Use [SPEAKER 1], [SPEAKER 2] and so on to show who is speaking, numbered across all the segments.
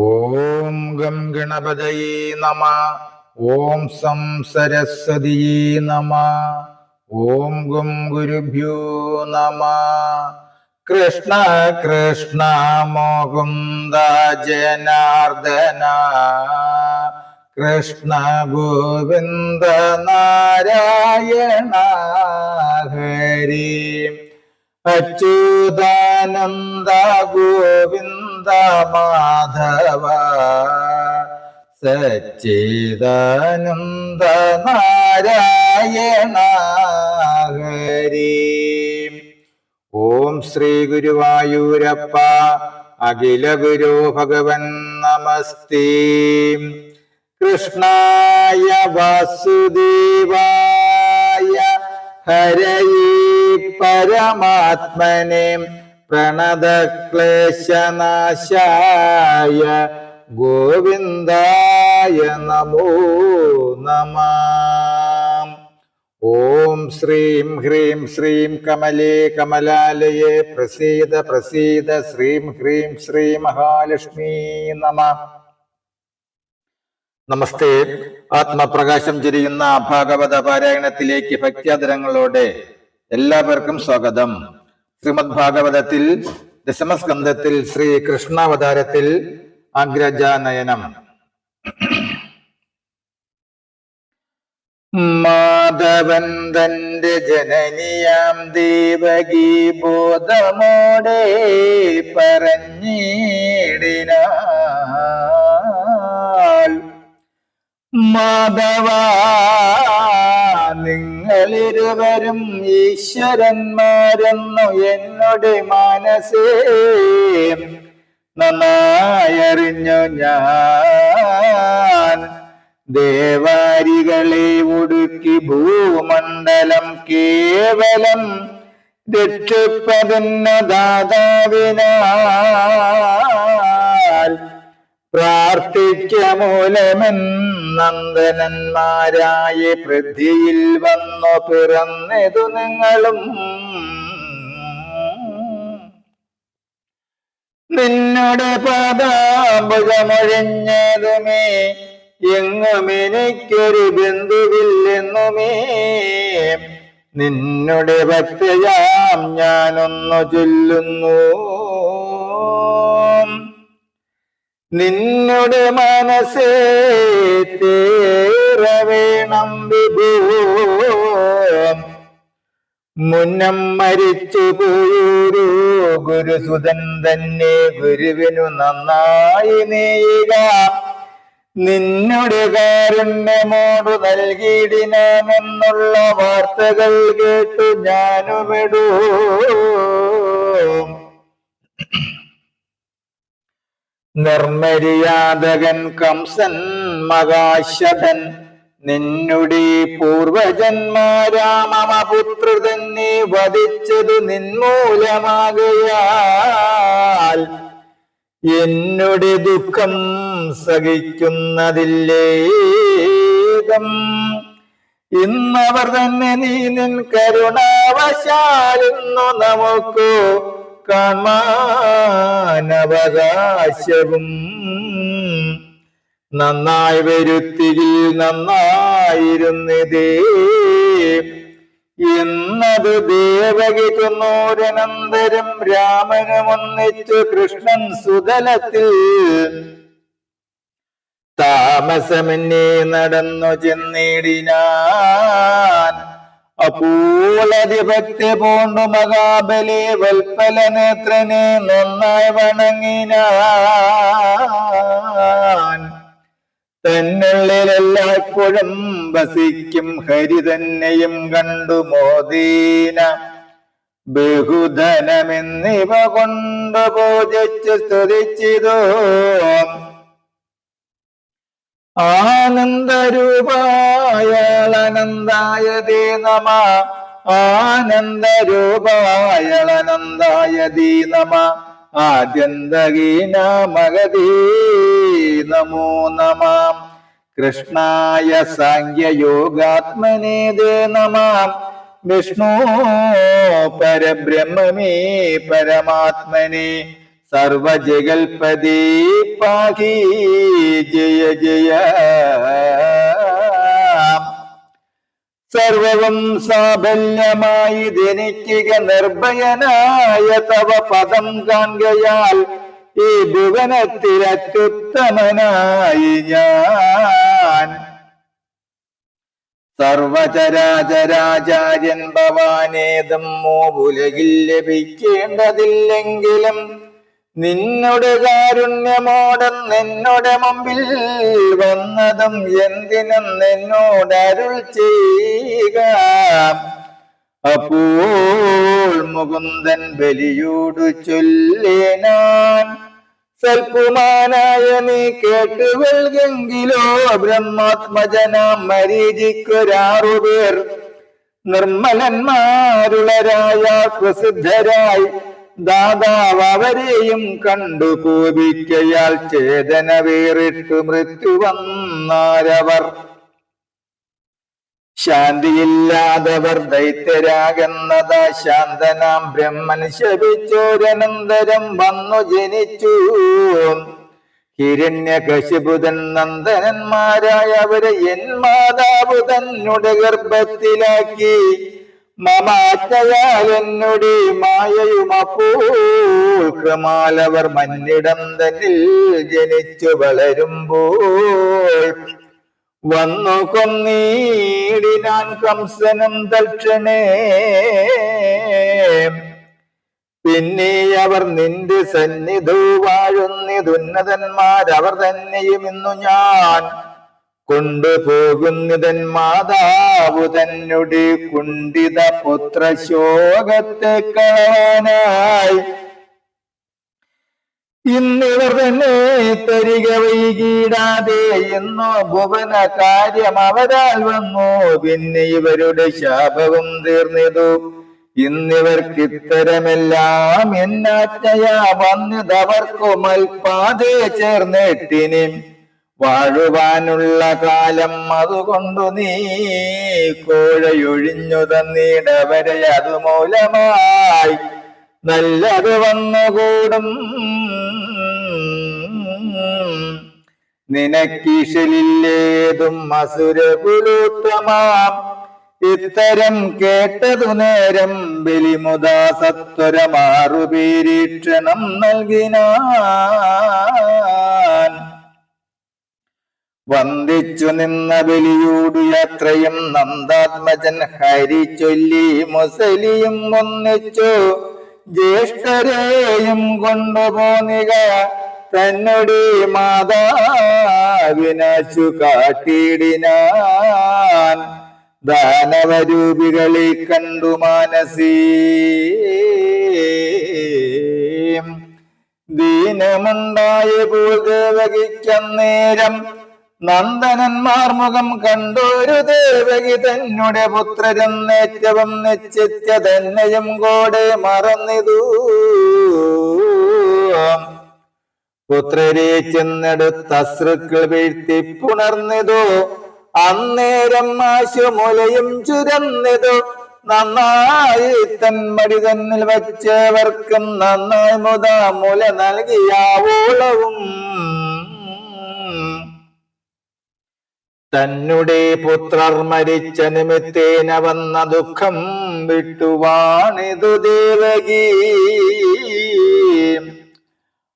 [SPEAKER 1] ഓം gum ഗണപതയേ നമ. ഓം some സരസ്വതിയേ നമ. ഓം ഗും ഗുരുഭ്യോ നമ. കൃഷ്ണ കൃഷ്ണ മോകുന്ദ ജനാർദ്ദന. കൃഷ്ണ ഗോവിന്ദ നാരായണ ഹരി. അച്യുതാനന്ദ ഗോവിന്ദ മാധവ. സച്ചിദാനന്ദ നാരായണ ഹരി. ഓം ശ്രീ ഗുരുവായൂരപ്പ അഖില ഗുരു ഭഗവൻ നമസ്തേ. കൃഷ്ണായ വാസുദേവായ ഹരയേ പരമാത്മനെ. പ്രണതക്ലേശനാശായ ഗോവിന്ദായ നമോ നമ. ഓം ശ്രീം ഹ്രീം ശ്രീം കമലേ കമലാലയേ പ്രസീത പ്രസീത ശ്രീം ഹ്രീം ശ്രീ മഹാലക്ഷ്മി നമ. നമസ്തേ. ആത്മപ്രകാശം ചൊരിയുന്ന ഭാഗവത പാരായണത്തിലേക്ക് ഭക്ത്യാദരങ്ങളോടെ എല്ലാവർക്കും സ്വാഗതം. ശ്രീമദ് ഭാഗവതത്തിൽ ദശമസ്കന്ധത്തിൽ ശ്രീ കൃഷ്ണാവതാരത്തിൽ അഗ്രജാനയനം മാധവൻ തന്റെ ജനനിയാം ദേവകി ബോധമോടെ പറഞ്ഞിടിനാൾ. മാധവ നിങ്ങളിരുവരും ഈശ്വരന്മാരെന്നു എന്നോട് മനസ്സേ. നന്നായറിഞ്ഞു ഞാൻ. ദേവാരികളെ ഒടുക്കി ഭൂമണ്ഡലം കേവലം രക്ഷിപ്പതിന്ന ദാതാവിനാൽ പ്രാർത്ഥിക്ക മൂലമൻ നന്ദനന്മാരായ പൃഥ്വിയിൽ വന്നു പിറന്നതു നിങ്ങളും. നിന്നുടെ പാദാമ്പുജമൊഴിഞ്ഞതുമേ എങ്ങും എനിക്കൊരു ബന്ധുവില്ലെന്നുമേ. നിന്നുടെ ഭക്തയാം ഞാനൊന്നു ചൊല്ലുന്നു. നിന്നുടെ മനസ്സേ തീരവേണം വിഭൂ മുന്നം മരിച്ചു പോയൊരു ഗുരുസുതൻ തന്നെ ഗുരുവിനു നന്നായി നീയുക നിന്നുടെ കാരുണ്യമോട് നൽകിയിടിനാമെന്നുള്ള വാർത്തകൾ കേട്ടു ഞാനുമിടൂ. നിർമ്മര്യാദകൻ കംസൻ മകാശതൻ നിന്നുടെ പൂർവജന്മാരാമപുത്ര തന്നെ വധിച്ചത് നിന്മൂലമാകയാൽ. എന്നുടെ ദുഃഖം സഹിക്കുന്നതില്ലേതം ഇന്നവർ തന്നെ നീ നിൻ കരുണാവശാലിന്നു നമുക്കു കാണാനവകാശവും നന്നായി വരുത്തിയിൽ നന്നായിരുന്നതേ. എന്നത് ദേവകി കൊന്നൂരനന്തരം രാമനും ഒന്നിച്ചു കൃഷ്ണൻ സുതലത്തിൽ. താമസമെന്നെ നടന്നു ചെന്നിടിനാൻ. അപൂലധിപത്യ പൂണ്ടു മഹാബലി വൽപ്പല നേത്രനെ നന്നായി വണങ്ങിനാൻ. തന്നുള്ളിലെല്ലായ്പ്പോഴും വസിക്കും ഹരി തന്നെയും കണ്ടു മോദീന. ബഹുധനമെന്നിവ കൊണ്ട് പൂജിച്ച് സ്തുതിച്ചിതോ. ആനന്ദരൂപായളനന്ദായ ദേ നമ. ആനന്ദരൂപായളനന്ദായ ദീ നമ. ആദ്യന്തകീനാമഗതീ നമോ നമ. കൃഷ്ണായ സാഖ്യയോഗാത്മനേ ദേ നമ. വിഷ്ണു പരബ്രഹ്മമേ പരമാത്മനെ. സർവജഗൽപതി പാഹി ജയ ജയ. സർവവും സാബല്യമായി ധനിക്കുക നിർഭയനായ തവ പദം കാണുകയാൽ ഈ ഭുവനത്തിലത്യുത്തമനായി ഞാൻ. സർവചരാചരാചാര്യൻ ഭവാനേതും മൂവുലകിൽ ലഭിക്കേണ്ടതില്ലെങ്കിലും നിന്നോട് കാരുണ്യമോടം നിന്നോട് മുമ്പിൽ വന്നതും എന്തിനും നിന്നോട് അരുൾ ചെയ്യുക. അപ്പോൾ മുകുന്ദൻ ബലിയോട് ചൊല്ലേനാൻ സൽപുമാനായ നീ കേട്ടുവെൽകെങ്കിലോ ബ്രഹ്മാത്മജനാം മരീചിക്കൊരാറുപേർ നിർമ്മലന്മാരുളരായ പ്രസിദ്ധരായി ദാതാവ് അവരെയും കണ്ടു കോപിക്കയാൽ ചേതന വേറിട്ട് മൃത്യു വന്നാരവർ. ശാന്തിയില്ലാതവർ ദൈത്യരാകുന്നതാ ശാന്തനാം ബ്രഹ്മൻ ശപിച്ചോരനന്തരം വന്നു ജനിച്ചു. ഹിരണ്യകശിപുതൻ നന്ദനന്മാരായവരെ എൻ മാതാവ് തന്നെ ഗർഭത്തിലാക്കി. മമാജ്ഞയാൽ എന്നുടെ മായയും അപ്പോൾ ക്രമാലവർ മന്നിടം തന്നിൽ ജനിച്ചു വളരുമ്പോൾ. വന്നു കൊന്നീടിനാൻ കംസനും ദക്ഷണേ പിന്നെ അവർ നിന്റെ സന്നിധു വാഴുന്നിതുന്നതന്മാരവർ തന്നെയും ഇന്നു ഞാൻ. കൊണ്ടുപോകുന്നിതൻ മാതാവു തന്നെ കുണ്ടിത പുത്ര ശോകത്തെ കാണാനായി. ഇന്നിവർ തന്നെ തരിക വൈകിടാതെ എന്നോ ഭുവന കാര്യം അവരാൽ വന്നു. പിന്നെ ഇവരുടെ ശാപവും തീർന്നിതു. ഇന്നിവർക്ക് ഇത്തരമെല്ലാം എന്നാറ്റയാ വന്നതവർക്കു മൽപ്പാതെ ചേർന്നിട്ടിനി. വാഴുവാനുള്ള കാലം അതുകൊണ്ടു നീ കോഴയൊഴിഞ്ഞു തന്നിടവരെ അതുമൂലമായി നല്ലത് വന്നുകൂടും. നിനക്കീശലില്ലേതും അസുരകുലോത്തമാം. ഇത്തരം കേട്ടതു നേരം ബലിമുദാ സത്വരമാറുപീരീക്ഷണം നൽകിനാൻ വന്ദിച്ചു നിന്ന ബലിയോടു യാത്രയും നന്ദാത്മജൻ ഹരി ചൊല്ലി മുസലിയും ഒന്നിച്ചു. ജ്യേഷ്ഠരെയും കൊണ്ടുപോന്നിക തന്നുടെ മാതാവിനാശു കാട്ടിയിടിനാൻ. ദാനവരൂപികളെ കണ്ടു മാനസീ. ദീനമുണ്ടായ ഭൂദേവകിക്കന്നേരം നന്ദനന്മാർ മുഖം കണ്ടൊരു ദേവകി തന്നെ പുത്രരെന്നേറ്റവും നിശ്ചിത്യ തന്നെയും കൂടെ മറന്നിതു. പുത്രരെ ചെന്നെടുത്ത അശ്രുക്കൾ വീഴ്ത്തി പുണർന്നിതു. അന്നേരം ആശുമുലയും ചുരന്നിതു. നന്നായി തന്മടി തന്നിൽ വച്ചവർക്കും നന്നായി മുതാമുല നൽകിയാവോളവും തന്നെ പുത്രർ മരിച്ച നിമിത്തേന വന്ന ദുഃഖം വിട്ടുവാണിതു ദേവകി.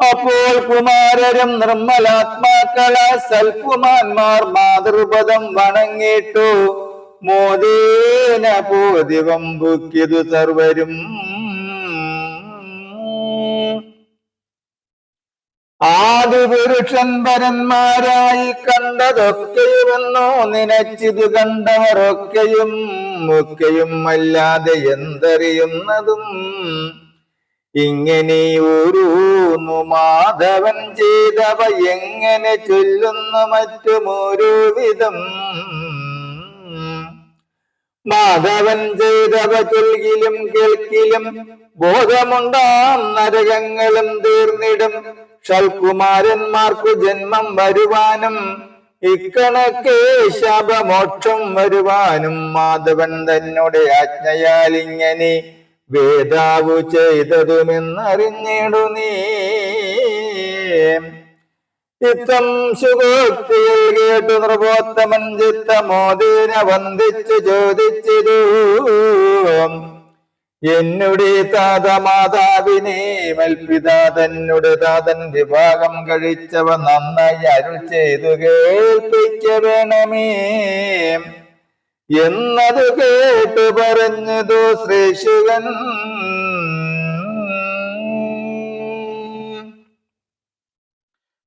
[SPEAKER 1] അപ്പോൾ കുമാരരും നിർമ്മലാത്മാക്കള സൽകുമാന്മാർ മാതൃപദം വണങ്ങിട്ടു മോദേന പോതിവം ബുക്കിതു സർവരും ആദിപുരുഷൻ പരന്മാരായി കണ്ടതൊക്കെയുമെന്നോ നിനച്ചിതു കണ്ടവരൊക്കെയും ഒക്കെയും അല്ലാതെ എന്തറിയുന്നതും? ഇങ്ങനെ ഓരോന്നു മാധവൻ ചെയ്തവ എങ്ങനെ ചൊല്ലുന്ന മറ്റുമോരോ വിധം? മാധവൻ ചെയ്തവ ചൊൽകിലും കേൾക്കിലും ബോധമുണ്ടാം നരകങ്ങളും തീർന്നിടും. ഷൽകുമാരന്മാർക്കു ജന്മം വരുവാനും ഇക്കണക്കേ ശാപമോക്ഷം വരുവാനും മാധവൻ തന്നെ ആജ്ഞയാൽ ഇങ്ങനെ വേദാവു ചെയ്തതുമെന്നറിഞ്ഞിടു നീ ഇത്തം ശുഭോക്തിയിൽ കേട്ടു നൃപോത്തമൻ ചിത്തമോദീന വന്ദിച്ചു ചോദിച്ചിരു എന്നുടെ താത മാതാവിനെ മൽപിതാതന്നുടെ താതൻ വിഭാഗം കഴിച്ചവ നന്നായി അരുൾ ചെയ്തു കേൾപ്പിക്ക വേണമേ എന്നത് കേട്ടു പറഞ്ഞതു ശ്രീശുവൻ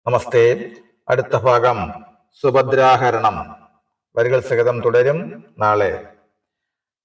[SPEAKER 1] നമസ്തേ അടുത്ത ഭാഗം സുഭദ്രാഹരണം വരികൾ സഹിതം തുടരും നാളെ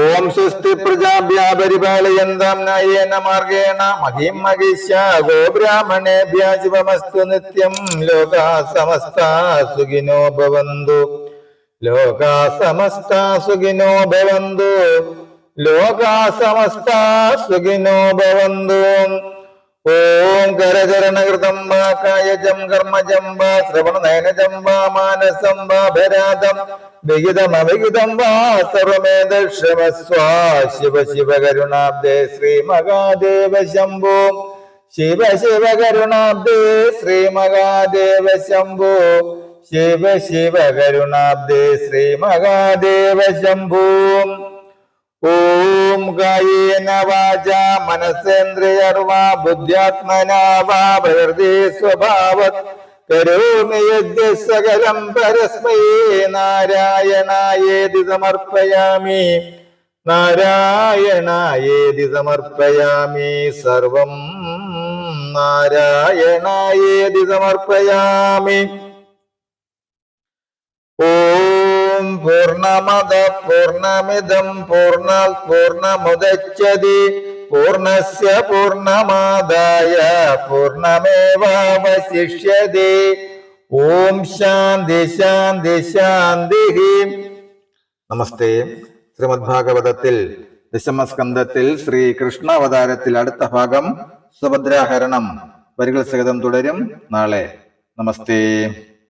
[SPEAKER 1] ഓം സ്വസ്തി പ്രജാഭ്യാ പരിപാലയന്താം നയേന മാർഗേണ മഹിം മഹിഷ ഗോബ്രാഹ്മണേഭ്യ ശുഭമസ്തു നിത്യം. ലോകാ സമസ്ത സുഖിനോ ഭവന്തു. ലോകാ സമസ്ത സുഖിനോ ഭവന്തു. ലോകാ സമസ്ത സുഖിനോ ഭവന്തു. ഓം കരചരണകൃതം വാ കായജം കർമ്മജം വാ ശ്രവണനയനജം വാ മാനസം വാ ഭരാതം. വിഹിതം അവിഹിതം വാ സർവമേതക്ഷമസ്വ ശിവ ശിവ കരുണാബ്ദേ ശ്രീ മഹാദേവ ശംഭോ. ശിവ ശിവ കരുണാബ്ദേ ശ്രീ മഹാദേവ ശംഭോ. ശിവ ശിവ കരുണാബ്ദേ ശ്രീ മഹാദേവ ശംഭോ. ഓം കായേന വാച മനസ്സേന്ദ്രിയർവാ ബുദ്ധ്യാത്മനാ വാ പ്രകൃതി സ്വഭാവത് കരോമി യദ്യ സകലം പരസ്മൈ നാരായണായേതി സമർപ്പയാമി. നാരായണായേതി സമർപ്പയാമി. സർവം നാരായണായേതി സമർപ്പയാമി. ഓം പൂർണമദ പൂർണമിതം പൂർണ പൂർണമുദ്യതി പൂർണസ് പൂർണമാദായ പൂർണമേവശിഷ്യതി ഓം ശാന്തി ശാന്തി ശാന്തി. നമസ്തേ. ശ്രീമദ് ഭാഗവതത്തിൽ ദശമസ്കന്ധത്തിൽ ശ്രീ കൃഷ്ണ അവതാരത്തിൽ അടുത്ത ഭാഗം സുഭദ്രാഹരണം. വരികൾ സഹിതം തുടരും. നാളെ. നമസ്തേ.